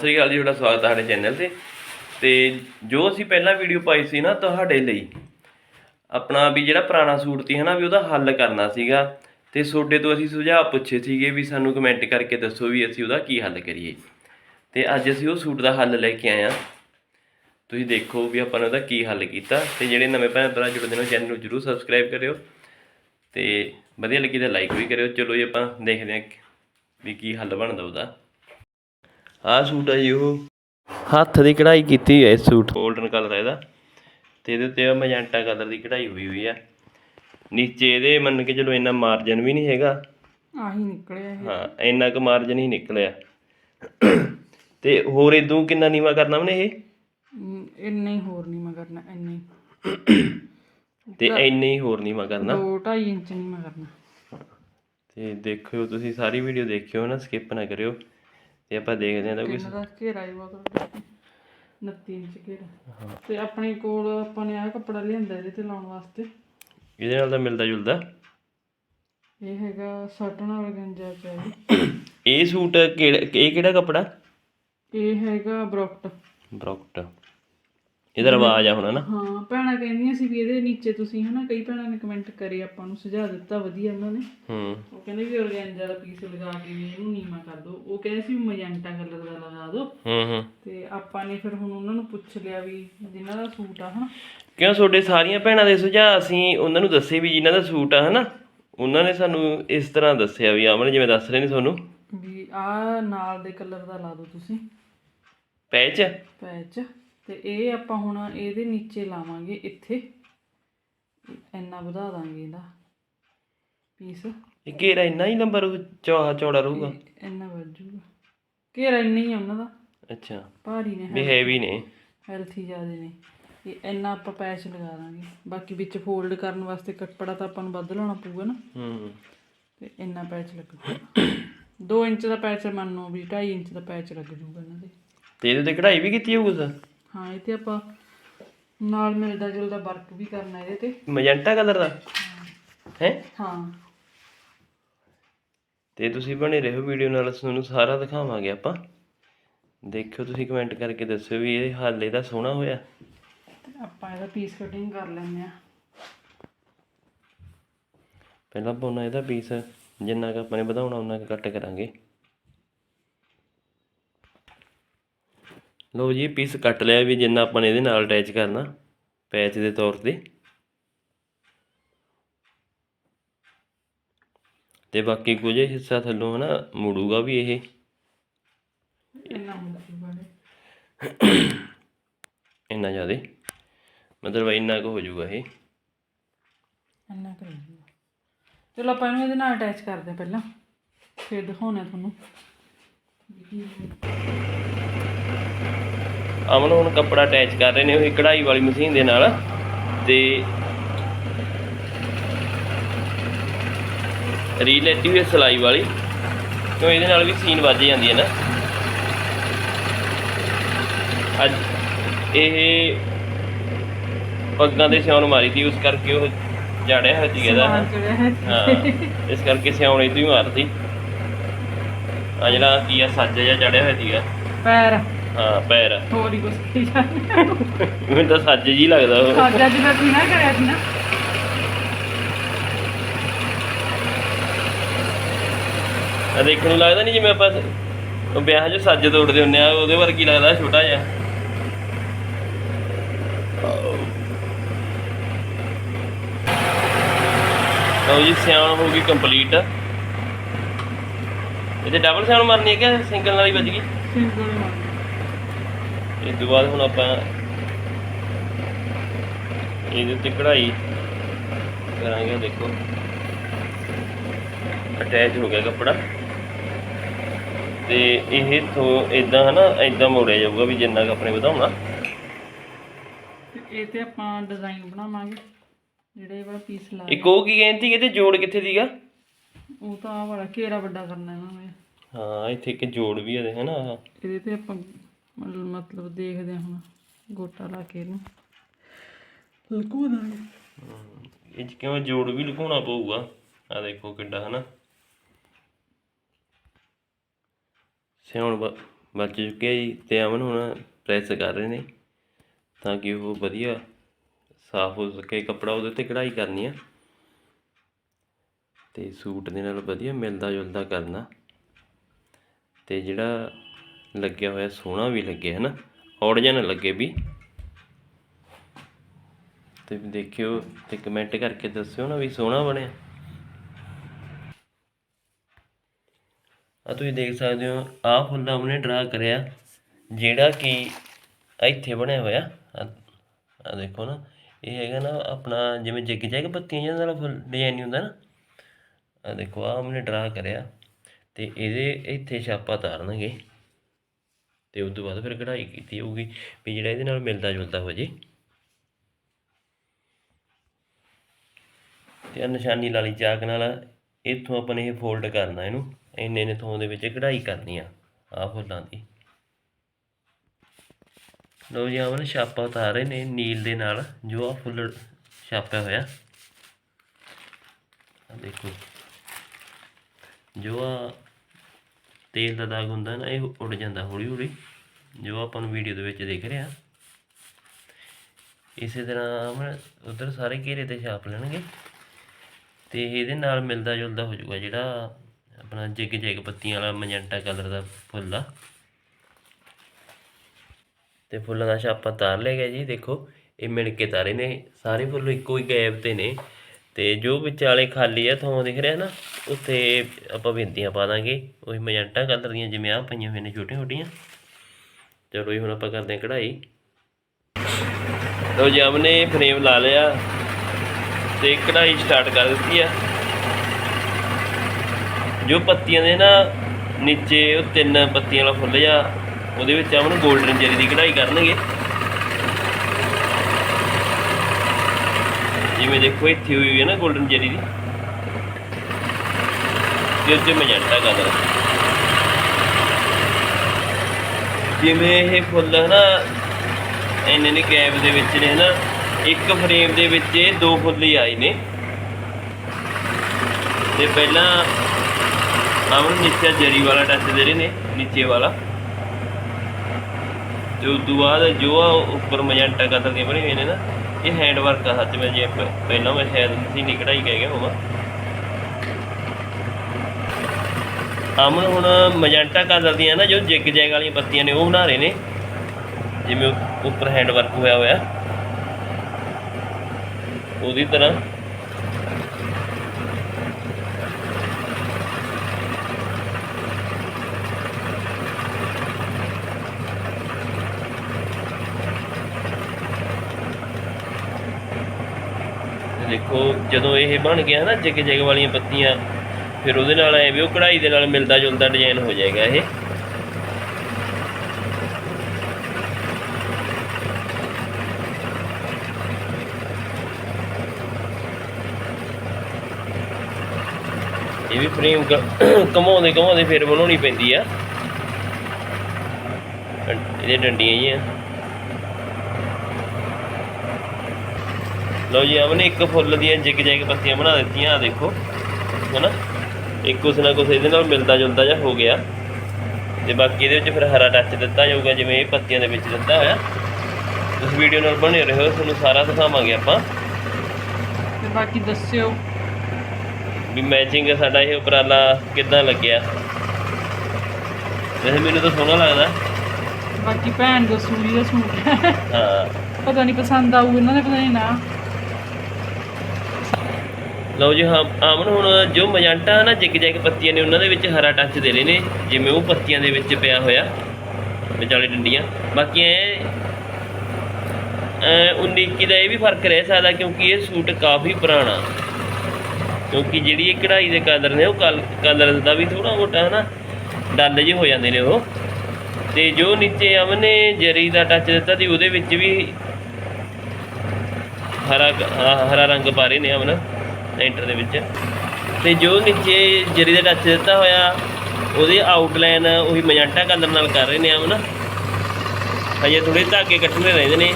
ਸ੍ਰੀ ਅਕਾਲ ਜੀ, ਤੁਹਾਡਾ ਸਵਾਗਤ ਹੈ ਸਾਡੇ ਚੈਨਲ ਤੇ। ਤੇ ਜੋ ਅਸੀਂ ਪਹਿਲਾਂ ਵੀਡੀਓ ਪਾਈ ਸੀ ਨਾ ਤੁਹਾਡੇ ਲਈ, ਆਪਣਾ ਵੀ ਜਿਹੜਾ ਪੁਰਾਣਾ ਸੂਟ ਸੀ ਹਨਾ, ਵੀ ਉਹਦਾ ਹੱਲ ਕਰਨਾ ਸੀਗਾ। ਤੇ ਤੁਹਾਡੇ ਤੋਂ ਅਸੀਂ ਸੁਝਾਅ ਪੁੱਛੇ ਸੀਗੇ ਵੀ ਸਾਨੂੰ ਕਮੈਂਟ ਕਰਕੇ ਦੱਸੋ ਵੀ ਅਸੀਂ ਉਹਦਾ ਕੀ ਹੱਲ ਕਰੀਏ। ਤੇ ਅੱਜ ਅਸੀਂ ਉਹ ਸੂਟ ਦਾ ਹੱਲ ਲੈ ਕੇ ਆਏ ਆ ਤੁਸੀਂ ਦੇਖੋ ਵੀ ਆਪਾਂ ਨੇ ਉਹਦਾ ਕੀ ਹੱਲ ਕੀਤਾ। ਤੇ ਜਿਹੜੇ ਨਵੇਂ ਭੈਣ ਭਰਾ ਜੁੜਦੇ ਨੇ ਚੈਨਲ ਨੂੰ ਜਰੂਰ ਸਬਸਕ੍ਰਾਈਬ ਕਰਿਓ। ਤੇ ਵਧੀਆ ਲੱਗੀ ਤਾਂ ਲਾਈਕ ਵੀ ਕਰਿਓ। ਚਲੋ ਜੀ, ਆਪਾਂ ਦੇਖਦੇ ਹਾਂ ਵੀ ਕੀ ਹੱਲ ਬਣਦਾ ਉਹਦਾ। ਆਹ ਸੂਟ ਆ ਜੀ ਉਹ। ਹੱਥ ਦੀ ਕਢਾਈ ਕੀਤੀ ਹੈ ਇਸ ਸੂਟ। 골ਡਨ ਕਲਰ ਹੈ ਇਹਦਾ। ਤੇ ਇਹਦੇ ਉੱਤੇ ਮੈਜੈਂਟਾ ਕਲਰ ਦੀ ਕਢਾਈ ਹੋਈ ਹੋਈ ਆ। ਨੀਚੇ ਇਹਦੇ ਮੰਨ ਕੇ ਚਲੋ ਇੰਨਾ ਮਾਰਜਨ ਵੀ ਨਹੀਂ ਹੈਗਾ। ਆਹੀ ਨਿਕਲਿਆ ਇਹ। ਹਾਂ ਇੰਨਾ ਕੁ ਮਾਰਜਨ ਹੀ ਨਿਕਲਿਆ। ਤੇ ਹੋਰ ਇਦੋਂ ਕਿੰਨਾ ਨੀਵਾ ਕਰਨਾ ਉਹਨੇ ਇਹ? ਇੰਨਾ ਹੀ ਹੋਰ ਨਹੀਂ ਮੈਂ ਕਰਨਾ ਇੰਨਾ ਹੀ। ਤੇ ਇੰਨੇ ਹੀ ਹੋਰ ਨੀਵਾ ਕਰਨਾ। 2.5 ਇੰਚ ਨਹੀਂ ਮੈਂ ਕਰਨਾ। ਤੇ ਦੇਖਿਓ ਤੁਸੀਂ ਸਾਰੀ ਵੀਡੀਓ ਦੇਖਿਓ ਨਾ ਸਕਿਪ ਨਾ ਕਰਿਓ। ਤੇ ਆਪਾਂ ਦੇਖਦੇ ਹਾਂ ਤਾਂ ਕੋਈ ਤਿੰਨ ਦਾ ਘੇਰਾ ਹੀ ਬਹੁਤ 29 ਇੰਚ ਘੇਰਾ। ਤੇ ਆਪਣੇ ਕੋਲ ਆਪਾਂ ਨੇ ਆਹ ਕੱਪੜਾ ਲਿਆਂਦਾ ਇਹਦੇ ਤੇ ਲਾਉਣ ਵਾਸਤੇ। ਇਹਦੇ ਨਾਲ ਤਾਂ ਮਿਲਦਾ ਜੁਲਦਾ। ਇਹ ਹੈਗਾ ਸਟਨ ਔਰਗੰਜਾ ਚ ਹੈ ਇਹ। ਇਹ ਸੂਟ ਕਿਹੜਾ ਇਹ ਕਿਹੜਾ ਕੱਪੜਾ? ਇਹ ਹੈਗਾ ਬ੍ਰੋਕਟ। ਬ੍ਰੋਕਟ। ਇਹਦਾ ਰਿਵਾਜ ਆ ਹੁਣ ਨਾ ਹਾਂ ਭੈਣਾਂ ਕਹਿੰਦੀਆਂ ਸੀ ਵੀ ਇਹਦੇ ਨੀਚੇ ਤੁਸੀਂ ਹਨਾ ਕਈ ਭੈਣਾਂ ਨੇ ਕਮੈਂਟ ਕਰੇ ਆਪਾਂ ਨੂੰ ਸੁਝਾਅ ਦਿੱਤਾ ਵਧੀਆ ਉਹਨਾਂ ਨੇ। ਹੂੰ। ਉਹ ਕਹਿੰਦੇ ਵੀ ਔਰਗੈਂਜਾ ਦਾ ਪੀਸ ਲਗਾ ਕੇ ਵੀ ਇਹਨੂੰ ਨੀਮਾ ਕਰ ਦਿਓ ਉਹ ਕਹਿੰਦੇ ਸੀ ਮਜੈਂਟਾ ਕਲਰ ਦਾ ਲਗਾ ਦਿਓ ਹੂੰ ਹੂੰ। ਤੇ ਆਪਾਂ ਨੇ ਫਿਰ ਹੁਣ ਉਹਨਾਂ ਨੂੰ ਪੁੱਛ ਲਿਆ ਵੀ ਜਿਨ੍ਹਾਂ ਦਾ ਸੂਟ ਆ ਹਨਾ? ਕਿਉਂ ਤੁਹਾਡੇ ਸਾਰੀਆਂ ਭੈਣਾਂ ਦੇ ਸੁਝਾਅ ਅਸੀਂ ਉਹਨਾਂ ਨੂੰ ਦੱਸੇ ਵੀ ਜਿਨ੍ਹਾਂ ਦਾ ਸੂਟ ਆ ਹਨਾ? ਉਹਨਾਂ ਨੇ ਸਾਨੂੰ ਇਸ ਤਰ੍ਹਾਂ ਦੱਸਿਆ ਵੀ ਆਮਨ ਜਿਵੇਂ ਦੱਸ ਰਹੇ ਨੇ ਤੁਹਾਨੂੰ। ਵੀ ਆ ਨਾਲ ਦੇ ਕਲਰ ਦਾ ਲਾ ਦਿਓ ਤੁਸੀਂ। ਪੈਚ? ਪੈਚ। ਤੇ ਇਹ ਆਪਾਂ ਹੁਣ ਇਹਦੇ ਨੀਚੇ ਲਾਵਾਂਗੇ ਇੱਥੇ। ਇੰਨਾ ਵਧਾ ਦਾਂਗੇ ਇਹਦਾ ਪੀਸ ਇਹ ਘੇਰਾ ਇੰਨਾ ਹੀ ਲੰਬਾ ਰਹੂ ਚੌੜਾ ਚੌੜਾ ਰਹੂਗਾ? ਇੰਨਾ ਵੱਜੂਗਾ ਘੇਰਾ ਇੰਨਾ ਹੀ ਆ ਉਹਨਾਂ ਦਾ। ਅੱਛਾ। ਭਾਰੀ ਨੇ ਵੀ ਹੈਵੀ ਨੇ। ਹੈਲਥੀ ਜ਼ਿਆਦੇ ਨੇ। ਤੇ ਇੰਨਾ ਆਪਾਂ ਪੈਚ ਲਗਾ ਦਾਂਗੇ। ਬਾਕੀ ਵਿੱਚ ਫੋਲਡ ਕਰਨ ਵਾਸਤੇ ਕੱਪੜਾ ਤਾਂ ਆਪਾਂ ਨੂੰ ਵੱਧ ਲਾਉਣਾ ਪਊਗਾ ਨਾ। ਹੂੰ। ਤੇ ਇੰਨਾ ਪੈਚ ਲੱਗੂਗਾ 2 ਇੰਚ ਦਾ ਪੈਚ ਮੰਨੋ ਵੀ 2.5 ਇੰਚ ਦਾ ਪੈਚ ਲੱਗ ਜੂਗਾ ਇਹਨਾਂ ਦੇ। ਤੇ ਇਹਦੇ ਤੇ ਕਢਾਈ ਵੀ ਕੀਤੀ ਹੋਊ ਕੁਛ ਹਾਂ ਇਹ ਤੇ ਆਪਾਂ ਨਾਲ ਮਿਲਦਾ ਜੁਲਦਾ ਵਰਕ ਵੀ ਕਰਨਾ ਇਹਦੇ ਤੇ। ਮਜੈਂਟਾ ਕਲਰ ਦਾ? ਹੈ? ਹਾਂ। ਤੇ ਤੁਸੀਂ ਬਣੇ ਰਹੋ ਵੀਡੀਓ ਨਾਲ ਤੁਹਾਨੂੰ ਸਾਰਾ ਦਿਖਾਵਾਂਗੇ ਆਪਾਂ। ਦੇਖਿਓ ਤੁਸੀਂ ਕਮੈਂਟ ਕਰਕੇ ਦੱਸਿਓ ਵੀ ਇਹ ਹੱਲ ਇਹਦਾ ਸੋਹਣਾ ਹੋਇਆ। ਤੇ ਆਪਾਂ ਇਹਦਾ ਪੀਸ ਕਟਿੰਗ ਕਰ ਲੈਂਦੇ ਆ ਪਹਿਲਾਂ ਉਹਨਾਂ ਇਹਦਾ ਪੀਸ ਜਿੰਨਾ ਕੁ ਆਪਾਂ ਨੇ ਵਧਾਉਣਾ ਉਹਨਾਂ ਕੁ ਕੱਟ ਕਰਾਂਗੇ। ਲਓ ਜੀ ਪੀਸ ਕੱਟ ਲਿਆ ਵੀ ਜਿੰਨਾ ਆਪਾਂ ਨੇ ਇਹਦੇ ਨਾਲ ਅਟੈਚ ਕਰਨਾ ਪੈਚ ਦੇ ਤੌਰ ਤੇ। ਤੇ ਬਾਕੀ ਕੁਝ ਹਿੱਸਾ ਥੱਲੋਂ ਹਨਾ ਮੁੜੂਗਾ ਵੀ ਇਹ। ਇੰਨਾ ਜ਼ਿਆਦਾ। ਮਤਲਬ ਇੰਨਾ ਕੁ ਹੋ ਜਾਊਗਾ ਇਹ। ਇੰਨਾ ਚਲੋ ਆਪਾਂ ਇਹਨੂੰ ਇਹਦੇ ਨਾਲ ਅਟੈਚ ਕਰਦੇ ਪਹਿਲਾਂ। ਫਿਰ ਦਿਖਾਉਣਾ ਤੁਹਾਨੂੰ। ਅਮਨ ਹੁਣ ਕੱਪੜਾ ਅਟੈਚ ਕਰ ਰਹੇ ਨੇ ਉਹ ਕਢਾਈ ਵਾਲੀ ਮਸ਼ੀਨ ਦੇ ਨਾਲ ਤੇ ਰੀਲੇਟਿਵ ਹੈ ਸਿਲਾਈ ਵਾਲੀ ਕਿਉਂ ਇਹਦੇ ਨਾਲ ਵੀ ਸੀਨ ਵੱਜ ਜਾਂਦੀ ਹੈ ਨਾ। ਅੱਜ ਇਹ ਪੱਗਾਂ ਦੇ ਸਿਉਣ ਮਾਰੀ ਸੀ ਉਸ ਕਰਕੇ ਉਹ ਜਾੜਿਆ ਹੋਇਆ ਸੀ ਇਹਦਾ। ਹੈ ਹਾਂ ਇਸ ਕਰਕੇ ਸਿਉਣ ਇਦੋਂ ਹੀ ਮਾਰਦੀ ਆ ਜਿਹੜਾ ਕੀ ਆ ਸੱਜ ਜਿਹਾ ਚੜਿਆ ਹੋਇਆ ਸੀਗਾ। ਪੈਰ। ਹਾਂ ਪੈਰ। ਹੋਰ ਹੀ ਕੁਛ ਮੈਨੂੰ ਤਾਂ ਸੱਜ ਜੀ ਲੱਗਦਾ ਉਹ। ਸਾਜਾ ਜਿਹਾ ਸੀ ਨਾ ਕਰਿਆ ਸੀ ਨਾ। ਆ ਦੇਖਣ ਨੂੰ ਲੱਗਦਾ ਨਹੀਂ ਜਿਵੇਂ ਆਪਾਂ ਉਹ ਵਿਆਹ 'ਚ ਸੱਜ ਤੋੜਦੇ ਹੁੰਨੇ ਆ ਉਹਦੇ ਵਰਗੀ ਲੱਗਦਾ ਛੋਟਾ ਜਿਹਾ। ਲਓ ਜੀ ਸਿਆਣ ਹੋ ਗਈ ਕੰਪਲੀਟ ਇਹਦੇ ਡਬਲ ਸਿਆਣ ਮਾਰਨੀ ਹੈ ਕਿ ਸਿੰਗਲ ਨਾਲ ਹੀ ਵੱਜ ਗਈ? ਸਿੰਗਲ ਮਾਰ ਇਸ ਤੋਂ ਬਾਅਦ ਹੁਣ ਆਪਾਂ ਇਹਦੇ ਉੱਤੇ ਕਢਾਈ ਕਰਾਂਗੇ ਦੇਖੋ। ਅਟੈਚ ਹੋ ਗਿਆ ਕੱਪੜਾ। ਤੇ ਇਹ ਤੋਂ ਇਦਾਂ ਹਨਾ ਇਦਾਂ ਮੋੜਿਆ ਜਾਊਗਾ ਵੀ ਜਿੰਨਾ ਕੁ ਆਪਣੇ ਵਧਾਉਣਾ। ਤੇ ਇਹ ਤੇ ਆਪਾਂ ਡਿਜ਼ਾਈਨ ਬਣਾਵਾਂਗੇ ਜਿਹੜੇ ਵਾਲਾ ਪੀਸ ਲਾ ਇੱਕ ਉਹ ਕੀ ਕਹਿੰਦੀ ਇਹਦੇ ਜੋੜ ਕਿੱਥੇ ਦੀਗਾ? ਉਹ ਤਾਂ ਆਹ ਵਾਲਾ ਘੇਰਾ ਵੱਡਾ ਕਰਨਾ ਇਹਨਾਂ ਨੇ। ਹਾਂ ਇੱਥੇ ਇੱਕ ਜੋੜ ਵੀ ਇਹਦੇ ਹਨਾ। ਇਹਦੇ ਤੇ ਆਪਾਂ ਮਤਲਬ ਦੇਖਦੇ ਹਾਂ ਹੁਣ ਗੋਟਾ ਲਾ ਕੇ ਇਹਨੂੰ। ਲਕੋ ਦਾਂਗੇ ਇਹ 'ਚ ਕਿਉਂ ਜੋੜ ਵੀ ਲੁਕਾਉਣਾ ਪਊਗਾ? ਆ ਦੇਖੋ ਕਿੱਡਾ ਹਨਾ? ਸਿਉਣ ਬਚ ਚੁੱਕਿਆ ਜੀ ਤੇ ਅਮਨ ਹੁਣ ਪ੍ਰੈਸ ਕਰ ਰਹੇ ਨੇ ਤਾਂ ਕਿ ਉਹ ਵਧੀਆ ਸਾਫ਼ ਹੋ ਸਕੇ। ਕੱਪੜਾ ਉਹਦੇ ਤੇ ਕਢਾਈ ਕਰਨੀ ਆ। ਤੇ ਸੂਟ ਦੇ ਨਾਲ ਵਧੀਆ ਮਿਲਦਾ ਜੁਲਦਾ ਕਰਨਾ। ਤੇ ਜਿਹੜਾ ਲੱਗਿਆ ਹੋਇਆ, ਸੋਹਣਾ ਵੀ ਲੱਗੇ ਹਨਾ? ਔੜ ਜਿਹਾ ਨਾ ਲੱਗੇ ਵੀ। ਤੇ ਦੇਖਿਓ ਤੇ ਕਮੈਂਟ ਕਰਕੇ ਦੱਸਿਓ ਨਾ ਵੀ ਸੋਹਣਾ ਬਣਿਆ। ਆ ਤੁਸੀਂ ਦੇਖ ਸਕਦੇ ਹੋ, ਆਹ ਫੁੱਲ ਉਹਨੇ ਡਰਾ ਕਰਿਆ, ਜਿਹੜਾ ਕਿ ਇੱਥੇ ਬਣਿਆ ਹੋਇਆ। ਆ ਦੇਖੋ ਨਾ, ਇਹ ਹੈਗਾ ਨਾ ਆਪਣਾ ਜਿਵੇਂ ਜਿੱਗ ਜੈਗ ਪੱਤੀਆਂ ਜਿਹਨਾਂ ਦਾ ਫੁੱਲ, ਡਿਜ਼ਾਈਨ ਨਹੀਂ ਹੁੰਦਾ ਨਾ। ਆ ਦੇਖੋ ਆ ਉਹਨੇ ਡਰਾ ਕਰਿਆ, ਤੇ ਇਹਦੇ ਇੱਥੇ ਛਾਪਾ ਤਾਰਨਗੇ। ਤੇ ਉਸ ਤੋਂ ਬਾਅਦ ਫਿਰ ਕਢਾਈ ਕੀਤੀ ਹੋਊਗੀ, ਵੀ ਜਿਹੜਾ ਇਹਦੇ ਨਾਲ ਮਿਲਦਾ ਜੁਲਦਾ ਹੋ ਜੇ। ਤੇ ਨਿਸ਼ਾਨੀ ਲਾ ਲਈ ਚਾਕ ਨਾਲ, ਇੱਥੋਂ ਆਪਾਂ ਨੇ ਇਹ ਫੋਲਡ ਕਰਨਾ ਇਹਨੂੰ, ਇੰਨੇ ਨੇ ਥੋਂ ਦੇ ਵਿੱਚ ਕਢਾਈ ਕਰਨੀ ਆ, ਆਹ ਫੁੱਲਾਂ ਦੀ। ਲੋ ਜੀ ਆਵਨ ਛਾਪਾ ਉਤਾਰ ਨੇ, ਨੀਲ ਦੇ ਨਾਲ ਜੋ ਆ ਫੁੱਲ ਛਾਪਿਆ ਹੋਇਆ। ਆ ਦੇਖੋ, ਜੋ ਆ ਤੇਲ ਦਾ ਦਾਗ ਹੁੰਦਾ ਨਾ, ਇਹ ਉੱਡ ਜਾਂਦਾ ਹੌਲੀ ਹੌਲੀ, ਜੋ ਆਪਾਂ ਨੂੰ ਵੀਡੀਓ ਦੇ ਵਿੱਚ ਦਿਖ ਰਿਹਾ ਇਸੇ ਤਰ੍ਹਾਂ ਆਵਨ ਉਧਰ ਸਾਰੇ ਘੇਰੇ ਤੇ ਛਾਪ ਲੈਣਗੇ ਤੇ ਇਹਦੇ ਨਾਲ ਮਿਲਦਾ ਜੁਲਦਾ ਹੋ ਜਾਊਗਾ ਜਿਹੜਾ ਆਪਣਾ ਜਿਗ ਜਿਗ ਪੱਤੀਆਂ ਵਾਲਾ ਮਜੈਂਟਾ ਕਲਰ ਦਾ ਫੁੱਲ ਆ। ਤੇ ਫੁੱਲਾਂ ਦਾ ਛਾਪਾ ਤਾਰ ਲਿਆ ਗਿਆ ਜੀ, ਦੇਖੋ, ਇਹ ਮਿਣ ਕੇ ਤਾਰੇ ਨੇ, ਸਾਰੇ ਫੁੱਲ ਇੱਕੋ ਹੀ ਗੈਪ ਤੇ ਨੇ। ਤੇ ਜੋ ਵਿਚਾਲੇ ਖਾਲੀ ਆ, ਥਾਂ ਦਿਖ ਰਿਹਾ ਨਾ, ਉੱਥੇ ਆਪਾਂ ਬਿੰਦੀਆਂ ਪਾ ਦਾਂਗੇ। ਉਹੀ ਮਜੈਂਟਾ ਕਲਰ ਦੀਆਂ ਜਿਵੇਂ ਆ ਪਈਆਂ ਹੋਈਆਂ ਨੇ ਛੋਟੀਆਂ ਛੋਟੀਆਂ। ਚਲੋ ਜੀ, ਹੁਣ ਆਪਾਂ ਕਰਦੇ ਹਾਂ ਕਢਾਈ। ਲੋ ਜੀ ਆਮਨੇ ਫਰੇਮ ਲਾ ਲਿਆ ਤੇ ਕਢਾਈ ਸਟਾਰਟ ਕਰ ਦਿੱਤੀ ਆ। ਜੋ ਪੱਤੀਆਂ ਦੇ ਨਾ ਨੀਚੇ ਉਹ ਤਿੰਨ ਪੱਤੀਆਂ ਵਾਲਾ ਫੁੱਲ ਜਾ ਉਹਦੇ ਵਿੱਚ ਆਮਨ 골ਡਨ ਜਰੀ ਦੀ ਕਢਾਈ ਕਰਨਗੇ। ਜਿਵੇਂ ਦੇਖੋ, ਇੱਥੇ ਹੋਈ ਹੋਈ ਹੈ ਨਾ 골ਡਨ ਜਰੀ ਦੀ। ਤੇ ਉੱਤੇ ਮਜੰਟਾ ਕਲਰ। ਜਿਵੇਂ ਇਹ ਫੁੱਲ ਨਾ, ਇੰਨੇ ਨੇ ਗੈਪ ਦੇ ਵਿੱਚ ਨੇ ਨਾ, ਇੱਕ ਫਰੇਮ ਦੇ ਵਿੱਚ ਇਹ ਦੋ ਫੁੱਲ ਹੀ ਆਏ ਨੇ। ਤੇ ਪਹਿਲਾਂ ਆਮਨ ਨੀਚੇ ਜਰੀ ਵਾਲਾ ਟੱਚ ਦੇ ਰਹੇ ਨੇ, ਨੀਚੇ ਵਾਲਾ। ਤੇ ਉਸ ਤੋਂ ਬਾਅਦ ਜੋ ਆ, ਉੱਪਰ ਮਜੰਟਾ ਕਲਰ ਦੇ ਬਣੇ ਹੋਏ ਨੇ ਨਾ। ਇਹ ਹੈਂਡ ਵਰਕ ਆ ਸੱਚ ਮੈਂ ਜੇ ਪਹਿਲਾਂ ਮੈਂ ਸ਼ਾਇਦ ਮਸ਼ੀਨੀ ਕਢਾਈ ਕਹਿ ਗਿਆ ਹੋਵਾਂ। ਅਮਨ ਹੁਣ ਮਜੈਂਟਾ ਕਲਰ ਦੀਆਂ ਨਾ, ਜੋ ਜਿੱਗ ਜੈਗ ਵਾਲੀਆਂ ਪੱਤੀਆਂ ਨੇ, ਉਹ ਬਣਾ ਰਹੇ ਨੇ। ਜਿਵੇਂ ਉੱਪਰ ਹੈਂਡ ਵਰਕ ਹੋਇਆ ਹੋਇਆ। ਉਹਦੀ ਤਰ੍ਹਾਂ ਉਹ ਜਦੋਂ ਇਹ ਬਣ ਗਿਆ ਨਾ ਜਿਗ ਜਿਗ ਵਾਲੀਆਂ ਪੱਤੀਆਂ ਫਿਰ ਉਹਦੇ ਨਾਲ ਐ ਵੀ ਉਹ ਕਢਾਈ ਦੇ ਨਾਲ ਮਿਲਦਾ ਜੁਲਦਾ ਡਿਜ਼ਾਈਨ ਹੋ ਜਾਏਗਾ ਇਹ। ਇਹ ਵੀ ਫਰੇਮ ਘਮਾਉਂਦੇ ਘਮਾਉਂਦੇ ਫਿਰ ਬਣਾਉਣੀ ਪੈਂਦੀ ਆ। ਇਹਦੇ ਡੰਡੀਆਂ ਹੀ ਲਓ ਜੀ ਆਮਨੇ ਇੱਕ ਫੁੱਲ ਦੀਆਂ ਜਿਗ ਜੈਗ ਪੱਤੀਆਂ ਬਣਾ ਦਿੱਤੀਆਂ ਆ ਦੇਖੋ ਹੈਨਾ? ਇੱਕ ਕੁਛ ਨਾ ਕੁਛ ਇਹਦੇ ਨਾਲ ਮਿਲਦਾ ਜੁਲਦਾ ਜਿਹਾ ਹੋ ਗਿਆ। ਤੇ ਬਾਕੀ ਇਹਦੇ ਵਿੱਚ ਫਿਰ ਹਰਾ ਟੱਚ ਦਿੱਤਾ ਜਾਊਗਾ ਜਿਵੇਂ ਇਹ ਪੱਤੀਆਂ ਦੇ ਵਿੱਚ ਦਿੱਤਾ ਹੋਇਆ। ਇਸ ਵੀਡੀਓ ਨਾਲ ਬਣੇ ਰਹੋ ਤੁਹਾਨੂੰ ਸਾਰਾ ਦਿਖਾਵਾਂਗੇ ਆਪਾਂ। ਤੇ ਬਾਕੀ ਦੱਸਿਓ। ਵੀ ਮੈਚਿੰਗ ਸਾਡਾ ਇਹ ਉਪਰਾਲਾ ਕਿੱਦਾਂ ਲੱਗਿਆ? ਵੈਸੇ ਮੈਨੂੰ ਤਾਂ ਸੋਹਣਾ ਲੱਗਦਾ। ਬਾਕੀ ਭੈਣ ਦਾ ਸੂਰੀ ਦਾ ਸੂਟ ਹੈ। ਹਾਂ। ਪਤਾ ਨਹੀਂ ਪਸੰਦ ਆਊ ਇਹਨਾਂ ਨੇ ਪਤਾ ਨਹੀਂ ਨਾ। ਲਓ ਜੀ, ਹਾਂ, ਆਮਨ ਹੁਣ ਜੋ ਮਜੰਟਾ ਨਾ ਜਿਗ ਜਿਗ ਪੱਤੀਆਂ ਨੇ, ਉਹਨਾਂ ਦੇ ਵਿੱਚ ਹਰਾ ਟੱਚ ਦੇ ਰਹੇ ਨੇ, ਜਿਵੇਂ ਉਹ ਪੱਤੀਆਂ ਦੇ ਵਿੱਚ ਪਿਆ ਹੋਇਆ ਵਿਚਾਲੇ ਡੰਡੀਆਂ। ਬਾਕੀ ਐ 19 ਦਾ ਇਹ ਵੀ ਫ਼ਰਕ ਰਹਿ ਸਕਦਾ, ਕਿਉਂਕਿ ਇਹ ਸੂਟ ਕਾਫੀ ਪੁਰਾਣਾ। ਕਿਉਂਕਿ ਜਿਹੜੀ ਇਹ ਕਢਾਈ ਦੇ ਕਲਰ ਨੇ, ਉਹ ਕਲਰ ਦਾ ਵੀ ਥੋੜਾ ਮੋਟਾ, ਹਨਾ, ਡੱਲ ਜਿਹੇ ਹੋ ਜਾਂਦੇ ਨੇ ਉਹ। ਤੇ ਜੋ ਨੀਚੇ ਅਮਨ ਨੇ ਜਰੀ ਦਾ ਟੱਚ ਦਿੱਤਾ ਸੀ, ਉਹਦੇ ਵਿੱਚ ਵੀ ਹਰਾ ਹਰਾ ਰੰਗ ਪਾ ਰਹੇ ਨੇ ਅਮਨ ਸੈਂਟਰ ਦੇ ਵਿੱਚ। ਤੇ ਜੋ ਨੀਚੇ ਜਰੀ ਦਾ ਟੱਚ ਦਿੱਤਾ ਹੋਇਆ, ਉਹਦੇ ਆਊਟਲਾਈਨ ਉਹੀ ਮਜੰਟਾ ਕਲਰ ਨਾਲ ਕਰ ਰਹੇ ਨੇ ਆਮਨਾ ਹਜੇ ਥੋੜੇ ਧਾਗੇ ਕੱਟਣੇ ਰਹਿੰਦੇ ਨੇ।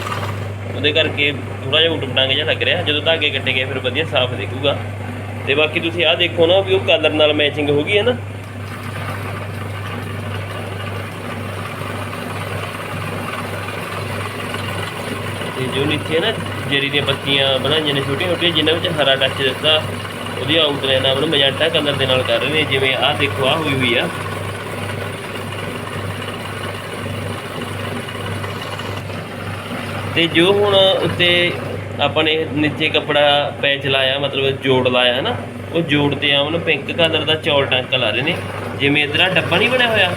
ਉਹਦੇ ਕਰਕੇ ਥੋੜਾ ਜਿਹਾ ਉਟਪਟਾਂਗ ਜਿਹਾ ਲੱਗ ਰਿਹਾ। ਜਦੋਂ ਧਾਗੇ ਕੱਟੇ ਗਏ ਫਿਰ ਵਧੀਆ ਸਾਫ਼ ਦੇਖੂਗਾ। ਤੇ ਬਾਕੀ ਤੁਸੀਂ ਆਹ ਦੇਖੋ ਨਾ ਵੀ ਉਹ ਕਲਰ ਨਾਲ ਮੈਚਿੰਗ ਹੋ ਗਈ ਹੈ ਨਾ। ਤੇ ਜੋ ਨੀਚੇ ਨਾ ਜਰੀ ਦੀਆਂ ਪੱਤੀਆਂ ਬਣਾਈਆਂ ਨੇ ਛੋਟੀਆਂ ਛੋਟੀਆਂ, ਜਿਨ੍ਹਾਂ ਵਿੱਚ ਹਰਾ ਟੱਚ ਦਿੱਤਾ ਉਹਦੀ ਆਊਟਲਾਈਨ ਨੂੰ ਮਜੈਂਟਾ ਕਲਰ ਦੇ ਨਾਲ ਕਰ ਰਹੇ ਨੇ, ਜਿਵੇਂ ਆਹ ਦੇਖੋ, ਆਹ ਹੋਈ ਹੋਈ ਆ। ਤੇ ਜੋ ਹੁਣ ਉੱਤੇ ਆਪਾਂ ਨੇ ਨੀਚੇ ਕੱਪੜਾ ਪੈਚ ਲਾਇਆ, ਮਤਲਬ ਜੋੜ ਲਾਇਆ ਹੈ ਨਾ ਉਹ ਜੋੜ ਤੇ ਆਮਨ ਪਿੰਕ ਕਲਰ ਦਾ ਚੌਲ ਟਾਂਕਾ ਲਾ ਰਹੇ ਨੇ। ਜਿਵੇਂ ਇਧਰ ਆ ਡੱਬਾ ਨਹੀਂ ਬਣਿਆ ਹੋਇਆ?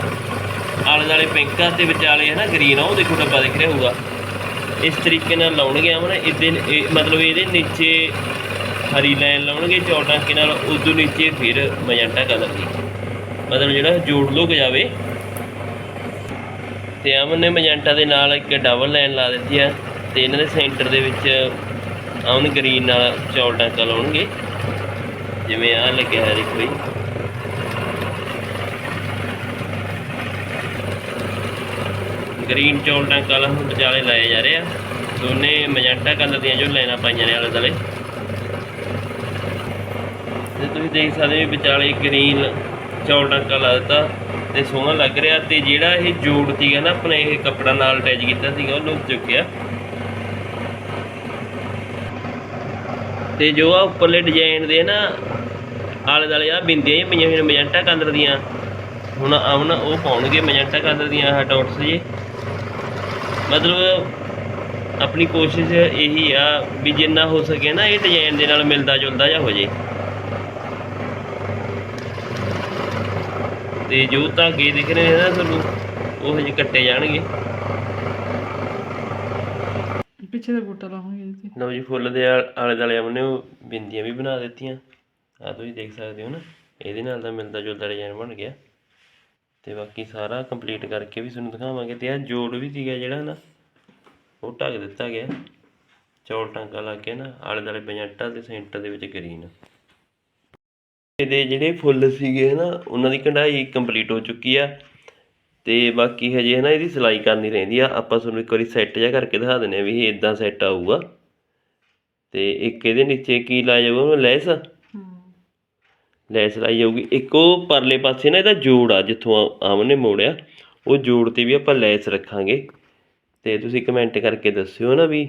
ਆਲੇ ਦੁਆਲੇ ਪਿੰਕ ਆ ਤੇ ਵਿਚਾਲੇ ਹੈ ਨਾ ਗ੍ਰੀਨ ਆ, ਉਹ ਦੇਖੋ ਡੱਬਾ ਦਿਖ ਰਿਹਾ ਹੋਊਗਾ। ਇਸ ਤਰੀਕੇ ਨਾਲ ਲਾਉਣਗੇ ਆਮਨ ਇਹਦੇ ਇਹ- ਮਤਲਬ ਇਹਦੇ ਨੀਚੇ ਹਰੀ ਲਾਈਨ ਲਾਉਣਗੇ ਚੌਲ ਟਾਂਕੇ ਨਾਲ ਉਦੋਂ ਨੀਚੇ ਫਿਰ ਮਜੰਟਾ ਕਲਰ ਦੀ ਮਤਲਬ ਜਿਹੜਾ ਜੋੜ ਲੋਕ ਜਾਵੇ। ਤੇ ਅਮਨ ਨੇ ਮਜੈਂਟਾ ਦੇ ਨਾਲ ਇੱਕ ਡਬਲ ਲਾਈਨ ਲਾ ਦਿੱਤੀ ਆ, ਤੇ ਇਹਨਾਂ ਦੇ ਸੈਂਟਰ ਦੇ ਵਿੱਚ ਅਮਨ ਗ੍ਰੀਨ ਨਾਲ ਚੌਲ ਟਾਂਕਾ ਲਾਉਣਗੇ। ਜਿਵੇਂ ਆ ਲੱਗਿਆ ਹੈ ਦੇਖੋ ਜੀ। ਗ੍ਰੀਨ ਚੌਲ ਟਾਂਕਾ ਵਾਲਾ ਹੁਣ ਵਿਚਾਲੇ ਲਾਏ ਜਾ ਰਹੇ ਆ। ਦੋਨੇ ਮਜੈਂਟਾ ਕਲਰ ਦੀਆਂ ਜੋ ਲਾਈਨਾਂ ਪਾਈਆਂ ਨੇ ਆਲੇ ਦੁਆਲੇ। ਤੇ ਤੁਸੀਂ ਦੇਖ ਸਕਦੇ ਹੋ ਵਿਚਾਲੇ ਗ੍ਰੀਨ ਚੌਲ ਟਾਂਕਾ ਲਾ ਦਿੱਤਾ ਤੇ ਸੋਹਣਾ ਲੱਗ ਰਿਹਾ ਤੇ ਜਿਹੜਾ ਇਹ ਜੋੜ ਸੀਗਾ ਨਾ, ਆਪਣੇ ਇਹ ਕੱਪੜਾ ਨਾਲ ਅਟੈਚ ਕੀਤਾ ਸੀਗਾ, ਉਹ ਲੁਕ ਚੁੱਕਿਆ। ਤੇ ਜੋ ਆ ਉੱਪਰਲੇ ਡਿਜ਼ਾਈਨ ਦੇ ਨਾ, ਆਲੇ ਦੁਆਲੇ ਆ ਬਿੰਦੀਆਂ ਜਿਹੀਆਂ ਪਈਆਂ ਹੋਈਆਂ ਨੇ, ਮਜੈਂਟਾ ਕਲਰ ਦੀਆਂ। ਹੁਣ ਆਉਣ ਉਹ ਪਾਉਣਗੇ ਮਜੈਂਟਾ ਕਲਰ ਦੀਆਂ ਆਹ ਡਾਟਸ ਜੀ। ਮਤਲਬ ਆਪਣੀ ਕੋਸ਼ਿਸ਼ ਇਹੀ ਆ ਵੀ ਜਿੰਨਾ ਹੋ ਸਕੇ ਨਾ ਇਹ ਡਿਜ਼ਾਈਨ ਦੇ ਨਾਲ ਮਿਲਦਾ ਜੁਲਦਾ ਜਾਂ ਹੋ ਜੇ। ਤੇ ਜੋ ਧਾਗੇ ਦਿਖ ਰਹੇ ਨੇ ਨਾ ਤੁਹਾਨੂੰ ਉਹ ਹਜੇ ਕੱਟੇ ਜਾਣਗੇ। ਪਿੱਛੇ ਦਾ ਬੂਟਾ ਲਾਵਾਂਗੇ ਲਓ ਜੀ ਫੁੱਲ ਦੇ ਆਲ- ਆਪਨੇ ਉਹ ਬਿੰਦੀਆਂ ਵੀ ਬਣਾ ਦਿੱਤੀਆਂ। ਆ ਤੁਸੀਂ ਦੇਖ ਸਕਦੇ ਹੋ ਨਾ ਇਹਦੇ ਨਾਲ ਤਾਂ ਮਿਲਦਾ ਜੁਲਦਾ ਡਿਜ਼ਾਈਨ ਬਣ ਗਿਆ। ਤੇ ਬਾਕੀ ਸਾਰਾ ਕੰਪਲੀਟ ਕਰਕੇ ਵੀ ਤੁਹਾਨੂੰ ਦਿਖਾਵਾਂਗੇ ਤੇ ਆ ਜੋੜ ਵੀ ਸੀਗਾ ਜਿਹੜਾ ਨਾ, ਉਹ ਢੱਕ ਦਿੱਤਾ ਗਿਆ। ਚੌਲ ਟਾਂਕਾ ਲਾ ਕੇ ਨਾ, ਆਲੇ ਦੁਆਲੇ ਪੰਜਾਟਾ ਤੇ ਸੈਂਟਰ ਦੇ ਵਿੱਚ ਗ੍ਰੀਨ। ਇਹਦੇ ਜਿਹੜੇ ਫੁੱਲ ਸੀਗੇ ਨਾ, ਉਹਨਾਂ ਦੀ ਕਢਾਈ ਕੰਪਲੀਟ ਹੋ ਚੁੱਕੀ ਆ। ਤੇ ਬਾਕੀ ਹਜੇ ਨਾ ਇਹਦੀ ਸਿਲਾਈ ਕਰਨੀ ਰਹਿੰਦੀ ਆ। ਆਪਾਂ ਤੁਹਾਨੂੰ ਇੱਕ ਵਾਰੀ ਸੈੱਟ ਜਿਹਾ ਕਰਕੇ ਦਿਖਾ ਦਿੰਦੇ ਆ ਵੀ ਇਹ ਇਦਾਂ ਸੈੱਟ ਆਊਗਾ। ਤੇ ਇੱਕ ਇਹਦੇ ਨੀਚੇ ਕੀ ਲਾਇਆ ਜਾਊਗਾ, ਉਹਨੂੰ ਲੈਸ। ਲੈਸ ਲਾਈ ਜਾਊਗੀ। ਇੱਕ ਉਹ ਪਰਲੇ ਪਾਸੇ ਨਾ ਇਹਦਾ ਜੋੜ ਆ ਜਿੱਥੋਂ ਆਮਨ ਮੋੜਿਆ ਉਹ ਜੋੜ ਤੇ ਵੀ ਆਪਾਂ ਲੈਸ ਰੱਖਾਂਗੇ। ਤੇ ਤੁਸੀਂ ਕਮੈਂਟ ਕਰਕੇ ਦੱਸਿਓ ਨਾ ਵੀ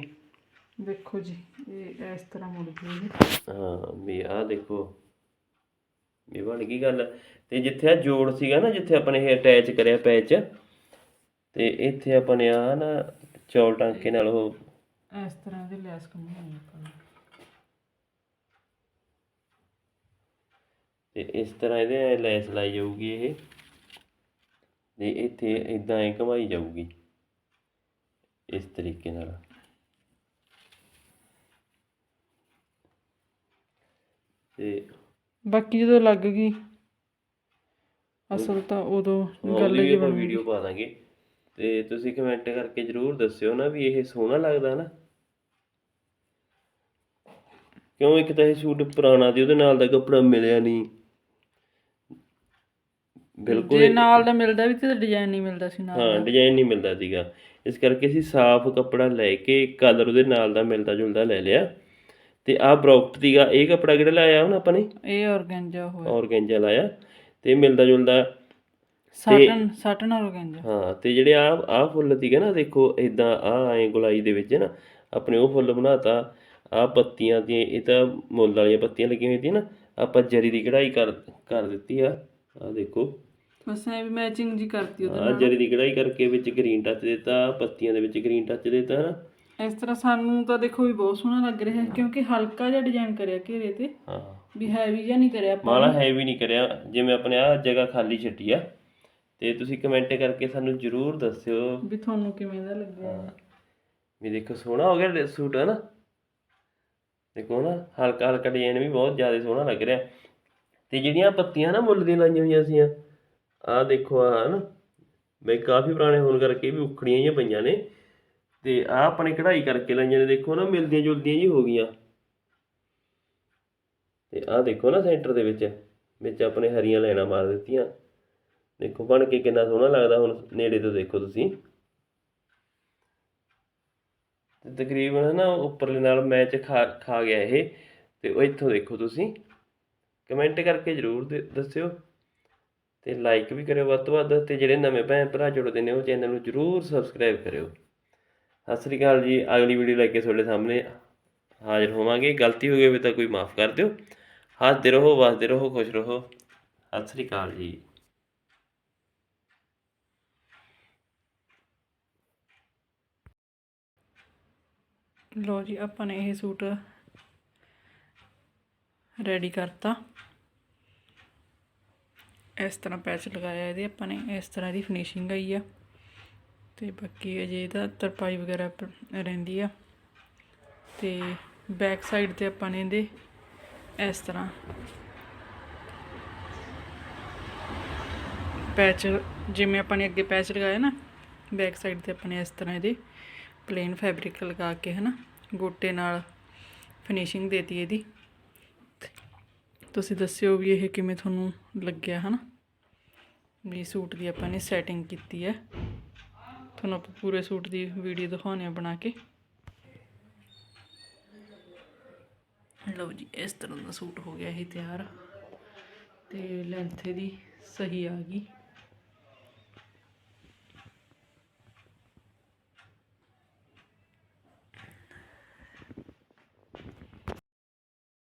ਦੇਖੋ ਜੀ ਇਹ ਇਸ ਤਰ੍ਹਾਂ ਮੁੜ ਗਈ ਹਾਂ ਵੀ ਆਹ ਦੇਖੋ ਵੀ ਬਣ ਗਈ ਗੱਲ। ਤੇ ਜਿੱਥੇ ਆ ਜੋੜ ਸੀਗਾ ਨਾ ਜਿੱਥੇ ਆਪਾਂ ਨੇ ਇਹ ਅਟੈਚ ਕਰਿਆ ਪੈਚ ਤੇ ਇੱਥੇ ਆਪਾਂ ਨੇ ਆ ਨਾ ਚੌਲ ਟਾਂਕੇ ਨਾਲ ਉਹ ਇਸ ਤਰ੍ਹਾਂ ਦੇ ਲੈਸ ਕਮਾਉਣੀ ਆਪਾਂ ਨੇ। ਤੇ ਇਸ ਤਰ੍ਹਾਂ ਇਹਦੇ ਲੈਸ ਲਾਈ ਜਾਊਗੀ ਇਹ। ਤੇ ਇੱਥੇ ਇਦਾਂ ਐ ਘਮਾਈ ਜਾਊਗੀ। ਇਸ ਤਰੀਕੇ ਨਾਲ। ਤੇ ਬਾਕੀ ਜਦੋਂ ਲੱਗ ਗਈ ਅਸਲ ਤਾਂ ਉਦੋਂ ਗੱਲ ਜੀ ਬਣ ਵੀਡੀਓ ਪਾ ਦਾਂਗੇ। ਤੇ ਤੁਸੀਂ ਕਮੈਂਟ ਕਰਕੇ ਜਰੂਰ ਦੱਸਿਓ ਨਾ ਵੀ ਇਹ ਸੋਹਣਾ ਲੱਗਦਾ ਨਾ। ਕਿਉਂ ਇੱਕ ਤਾਂ ਇਹ ਸੂਟ ਪੁਰਾਣਾ ਸੀ ਉਹਦੇ ਨਾਲ ਦਾ ਕੱਪੜਾ ਮਿਲਿਆ ਨਹੀਂ ਬਿਲਕੁਲ ਜੇ ਨਾਲ ਦਾ ਮਿਲਦਾ ਵੀ ਤੇ ਡਿਜ਼ਾਈਨ ਨਹੀਂ ਮਿਲਦਾ ਸੀ ਨਾਲ ਹਾਂ ਡਿਜ਼ਾਈਨ ਨਹੀਂ ਮਿਲਦਾ ਸੀਗਾ। ਇਸ ਕਰਕੇ ਅਸੀਂ ਸਾਫ਼ ਕੱਪੜਾ ਲੈ ਕੇ ਕਲਰ ਉਹਦੇ ਨਾਲ ਦਾ ਮਿਲਦਾ ਜੁਲਦਾ ਲੈ ਲਿਆ। ਤੇ ਆਹ ਬਰੌਕਟ ਦੀਗਾ ਇਹ ਕੱਪੜਾ ਕਿਹੜਾ ਲਾਇਆ ਹੁਣ ਆਪਾਂ ਨੇ? ਇਹ ਆਰਗੈਂਜਾ ਹੋਇਆ। ਔਰਗੈਂਜਾ ਲਾਇਆ ਤੇ ਮਿਲਦਾ ਜੁਲਦਾ ਸਾਟਨ ਸਾਟਨ ਆਰਗੈਂਜਾ ਹਾਂ ਤੇ ਜਿਹੜੇ ਆ ਆ ਫੁੱਲ ਸੀਗੇ ਨਾ ਦੇਖੋ ਇਦਾਂ ਆ ਐ ਗੁਲਾਈ ਦੇ ਵਿੱਚ ਨਾ ਆਪਣੇ ਉਹ ਫੁੱਲ ਬਣਾਤਾ। ਆ ਪੱਤੀਆਂ ਦੀ ਇਹ ਤਾਂ ਮੁੱਲ ਵਾਲੀਆਂ ਪੱਤੀਆਂ ਲੱਗੀਆਂ ਹੋਈਆਂ ਸੀ ਨਾ ਆਪਾਂ ਜਰੀ ਦੀ ਕਢਾਈ ਕਰ ਕਰ ਦਿੱਤੀ ਆ। ਆ ਦੇਖੋ। ਬਸ ਐ ਵੀ ਮੈਚਿੰਗ ਜੀ ਕਰਤੀ ਉਹਦੇ ਆ ਜਰੀ ਦੀ ਕਢਾਈ ਕਰਕੇ ਵਿੱਚ ਗ੍ਰੀਨ ਟੱਚ ਦਿੱਤਾ ਪੱਤੀਆਂ ਦੇ ਵਿੱਚ ਗ੍ਰੀਨ ਟੱਚ ਦਿੱਤਾ ਨਾ ਇਸ ਤਰ੍ਹਾਂ ਸਾਨੂੰ ਤਾਂ ਦੇਖੋ ਵੀ ਬਹੁਤ ਸੋਹਣਾ ਲੱਗ ਰਿਹਾ ਹੈ ਕਿਉਂਕਿ ਹਲਕਾ ਜਿਹਾ ਡਿਜ਼ਾਈਨ ਕਰਿਆ ਘੇਰੇ ਤੇ। ਹਾਂ। ਵੀ ਹੈਵੀ ਜਿਹਾ ਨਹੀਂ ਕਰਿਆ ਆਪਾਂ ਮਾਲਾ ਹੈਵੀ ਨਹੀਂ ਕਰਿਆ। ਜਿਵੇਂ ਆਪਣੇ ਆ ਜਗ੍ਹਾ ਖਾਲੀ ਛੱਡੀ ਆ। ਤੇ ਤੁਸੀਂ ਕਮੈਂਟ ਕਰਕੇ ਸਾਨੂੰ ਜਰੂਰ ਦੱਸਿਓ। ਵੀ ਤੁਹਾਨੂੰ ਕਿਵੇਂ ਦਾ ਲੱਗਿਆ। ਵੀ ਦੇਖੋ ਸੋਹਣਾ ਹੋ ਗਿਆ ਸੂਟ ਹੈ ਨਾ ਦੇਖੋ ਨਾ ਹਲਕਾ ਹਲਕਾ ਡਿਜ਼ਾਈਨ ਵੀ ਬਹੁਤ ਜ਼ਿਆਦਾ ਸੋਹਣਾ ਲੱਗ ਰਿਹਾ। ਤੇ ਜਿਹੜੀਆਂ ਪੱਤੀਆਂ ਨਾ ਮੁੱਲ ਦੀਆਂ ਲਾਈਆਂ ਹੋਈਆਂ ਸੀ ਆਹ ਦੇਖੋ ਆ, ਹਨ? ਬਈ ਕਾਫੀ ਪੁਰਾਣੇ ਹੋਣ ਕਰਕੇ ਵੀ ਉਖੜੀਆਂ ਹੀ ਪਈਆਂ ਨੇ। ਤੇ ਆਹ ਆਪਣੇ ਕਢਾਈ ਕਰਕੇ ਲਾਈਆਂ ਨੇ, ਦੇਖੋ ਨਾ, ਮਿਲਦੀਆਂ ਜੁਲਦੀਆਂ ਜੀ ਹੋ ਗਈਆਂ। ਤੇ ਆਹ ਦੇਖੋ ਨਾ ਸੈਂਟਰ ਦੇ ਵਿੱਚ ਵਿੱਚ ਆਪਣੇ ਹਰੀਆਂ ਲਾਈਨਾਂ ਮਾਰ ਦਿੱਤੀਆਂ। ਦੇਖੋ ਬਣ ਕੇ ਕਿੰਨਾ ਸੋਹਣਾ ਲੱਗਦਾ ਹੁਣ, ਨੇੜੇ ਤੋਂ ਦੇਖੋ ਤੁਸੀਂ। ਤੇ ਤਕਰੀਬਨ ਨਾ ਉੱਪਰਲੇ ਨਾਲ ਮੈਚ ਖਾ ਖਾ ਗਿਆ ਇਹ। ਤੇ ਉਹ ਇੱਥੋਂ ਦੇਖੋ ਤੁਸੀਂ। ਕਮੈਂਟ ਕਰਕੇ ਜਰੂਰ ਦੇ- ਦੱਸਿਓ। ਤੇ ਲਾਈਕ ਵੀ ਕਰਿਓ ਵੱਧ ਤੋਂ ਵੱਧ ਤੇ ਜਿਹੜੇ ਨਵੇਂ ਭੈਣ ਭਰਾ ਜੁੜਦੇ ਨੇ ਉਹ ਚੈਨਲ ਨੂੰ ਜਰੂਰ ਸਬਸਕ੍ਰਾਈਬ ਕਰਿਓ। ਸਤਿ ਸ੍ਰੀ ਅਕਾਲ ਜੀ, ਅਗਲੀ ਵੀਡੀਓ ਲੈ ਕੇ ਤੁਹਾਡੇ ਸਾਹਮਣੇ ਹਾਜ਼ਰ ਹੋਵਾਂਗੇ। ਗਲਤੀ ਹੋ ਗਈ ਹੋਵੇ ਤਾਂ ਕੋਈ ਮਾਫ ਕਰ ਦਿਓ। ਹੱਸਦੇ ਰਹੋ, ਵਸਦੇ ਰਹੋ, ਖੁਸ਼ ਰਹੋ। ਸਤਿ ਸ੍ਰੀ ਅਕਾਲ ਜੀ। ਲੋ ਜੀ, ਆਪਾਂ ਨੇ ਇਹ ਸੂਟ ਰੈਡੀ ਕਰਤਾ। ਇਸ ਤਰ੍ਹਾਂ ਪੈਚ ਲਗਾਇਆ ਇਹਦੇ, ਆਪਾਂ ਨੇ ਇਸ ਤਰ੍ਹਾਂ ਦੀ ਫਿਨਿਸ਼ਿੰਗ ਆਈ ਆ। ਤੇ ਬਾਕੀ ਅਜੇ ਇਹਦਾ ਤਰਪਾਈ ਵਗੈਰਾ ਰਹਿੰਦੀ ਆ। ਤੇ ਬੈਕ ਸਾਈਡ ਤੇ ਆਪਾਂ ਨੇ ਇਹਦੇ ਇਸ ਤਰ੍ਹਾਂ ਪੈਚ, ਜਿਵੇਂ ਆਪਾਂ ਨੇ ਅੱਗੇ ਪੈਚ ਲਗਾਇਆ ਨਾ ਬੈਕ ਸਾਈਡ ਤੇ ਆਪਾਂ ਨੇ ਇਸ ਤਰ੍ਹਾਂ ਇਹਦੇ ਪਲੇਨ ਫੈਬਰਿਕ ਲਗਾ ਕੇ ਹਨਾ, ਗੋਟੇ ਨਾਲ ਫਿਨਿਸ਼ਿੰਗ ਦੇਤੀ ਇਹਦੀ। ਤੁਸੀਂ ਦੱਸਿਓ ਵੀ ਇਹ ਕਿਵੇਂ ਤੁਹਾਨੂੰ ਲੱਗਿਆ, ਹਨਾ? ਵੀ ਸੂਟ ਦੀ ਆਪਾਂ ਨੇ ਸੈਟਿੰਗ ਕੀਤੀ ਹੈ। ਤੁਹਾਨੂੰ ਆਪਾਂ ਪੂਰੇ ਸੂਟ ਦੀ ਵੀਡੀਓ ਦਿਖਾਉਂਦੇ ਆ ਬਣਾ ਕੇ। ਲਓ ਜੀ, ਇਸ ਤਰ੍ਹਾਂ ਦਾ ਸੂਟ ਹੋ ਗਿਆ ਇਹ ਤਿਆਰ। ਤੇ ਲੈਂਥ ਇਹਦੀ ਸਹੀ ਆ ਗਈ।